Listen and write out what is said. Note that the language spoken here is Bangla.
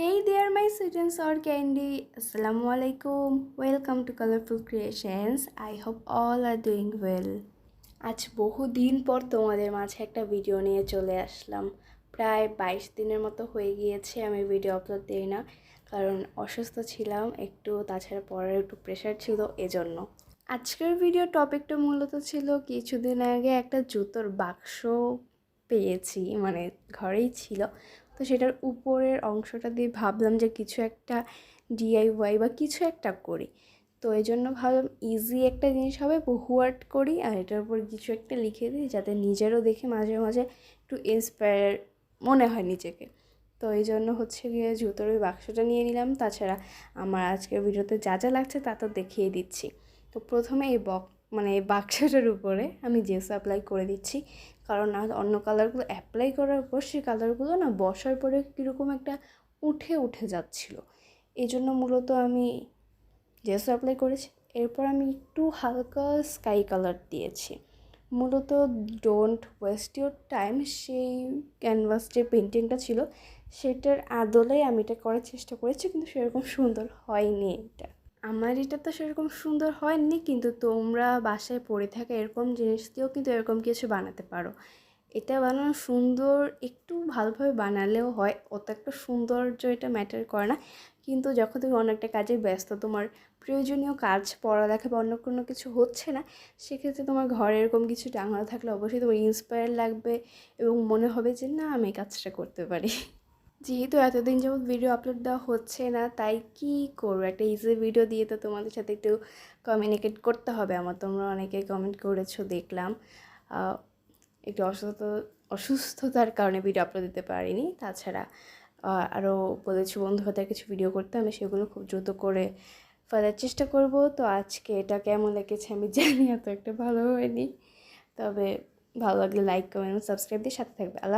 Hey there, my sweet and sour candy. Assalamu alaikum. Welcome to Colorful Creations. I hope all are doing well. আজ বহু দিন পর তোমাদের মাঝে একটা ভিডিও নিয়ে চলে আসলাম প্রায় বাইশ দিনের মতো হয়ে গিয়েছে আমি ভিডিও আপলোড দিই না কারণ অসুস্থ ছিলাম একটু তাছাড়া পরের একটু প্রেশার ছিল এজন্য আজকের ভিডিও টপিকটা মূলত ছিল কিছুদিন আগে একটা জুতোর বাক্স পেয়েছি মানে ঘরেই ছিল তো সেটার উপরের অংশটা দিয়ে ভাবলাম যে কিছু একটা ডিআইওয়াই বা কিছু একটা করি। তো এই জন্য ভাবলাম ইজি একটা জিনিস হবে বহু আর্ট করি আর এটার উপর কিছু একটা লিখে দিই যাতে নিজেরও দেখে মাঝে মাঝে একটু ইন্সপায়ার মনে হয় নিজেকে। তো এই জন্য হচ্ছে গিয়ে জুতোর ওই বাক্সটা নিয়ে নিলাম। তাছাড়া আমার আজকের ভিডিওতে যা যা লাগছে তা তো দেখিয়ে দিচ্ছি। তো প্রথমে এই বক মানে বাক্সটার উপরে আমি জেস অ্যাপ্লাই করে দিচ্ছি। কারণ না, অন্য কালারগুলো অ্যাপ্লাই করার পর সেই কালারগুলো না বসার পরে কীরকম একটা উঠে উঠে যাচ্ছিল। এই জন্য মূলত আমি জেস অ্যাপ্লাই করেছি। এরপর আমি একটু হালকা স্কাই কালার দিয়েছি। মূলত ডোন্ট ওয়েস্ট ইউর টাইম সেই ক্যানভাস যে পেন্টিংটা ছিল, সেটার আদলে আমি এটা করার চেষ্টা করেছি, কিন্তু সেরকম সুন্দর হয়নি এটা। আমার এটা তো সেরকম সুন্দর হয়নি, কিন্তু তোমরা বাসায় পড়ে থাকা এরকম জিনিস দিয়েও কিন্তু এরকম কিছু বানাতে পারো। এটা বানানো সুন্দর, একটু ভালোভাবে বানালেও হয়, অত একটা সৌন্দর্য এটা ম্যাটার করে না। কিন্তু যখন তুমি অনেকটা কাজে ব্যস্ত, তোমার প্রয়োজনীয় কাজ, পড়ালেখা বা অন্য কোনো কিছু হচ্ছে না, সেক্ষেত্রে তোমার ঘরে এরকম কিছু টাঙানো থাকলে অবশ্যই তোমার ইন্সপায়ার লাগবে এবং মনে হবে যে, না, আমি কাজটা করতে পারি। যেহেতু এতদিন যাবৎ ভিডিও আপলোড দেওয়া হচ্ছে না, তাই কি করব? একটা ইজি ভিডিও দিয়ে তো তোমাদের সাথে একটু কমিউনিকেট করতে হবে। আমার তোমরা অনেকে কমেন্ট করেছ, দেখলাম। একটু অসুস্থ অসুস্থতার কারণে ভিডিও আপলোড দিতে পারিনি। তাছাড়া আরও বলেছি বন্ধু বন্ধুদের কিছু ভিডিও করতে, আমি সেগুলো খুব দ্রুত করে ফেলার চেষ্টা করব। তো আজকে এটা কেমন লেগেছে আমি জানি, এত একটা ভালো হয়নি। তবে ভালো লাগলে লাইক কমেন্ট সাবস্ক্রাইব দিয়ে সাথে থাকবে। আল্লাহ